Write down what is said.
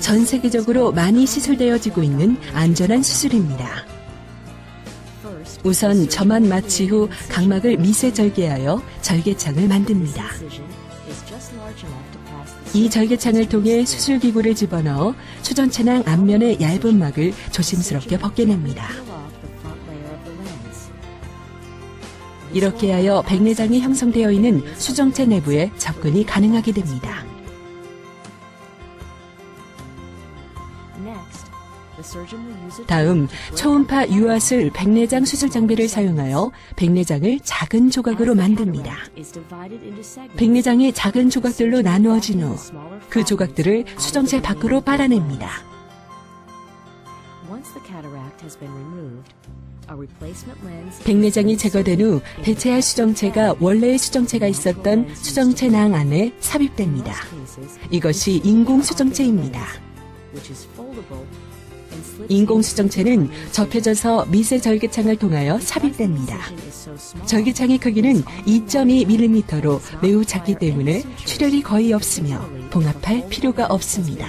전 세계적으로 많이 시술되어지고 있는 안전한 수술입니다. 우선 점안 마취 후 각막을 미세 절개하여 절개창을 만듭니다. 이 절개창을 통해 수술기구를 집어넣어 수전체낭 앞면의 얇은 막을 조심스럽게 벗겨냅니다. 이렇게 하여 백내장이 형성되어 있는 수정체 내부에 접근이 가능하게 됩니다. 다음 초음파 유압술 백내장 수술 장비를 사용하여 백내장을 작은 조각으로 만듭니다. 백내장이 작은 조각들로 나누어진 후 그 조각들을 수정체 밖으로 빨아냅니다. 백내장이 제거된 후 대체할 수정체가 원래의 수정체가 있었던 수정체 낭 안에 삽입됩니다. 이것이 인공 수정체입니다. 인공 수정체는 접혀져서 미세 절개창을 통하여 삽입됩니다. 절개창의 크기는 2.2mm로 매우 작기 때문에 출혈이 거의 없으며 봉합할 필요가 없습니다.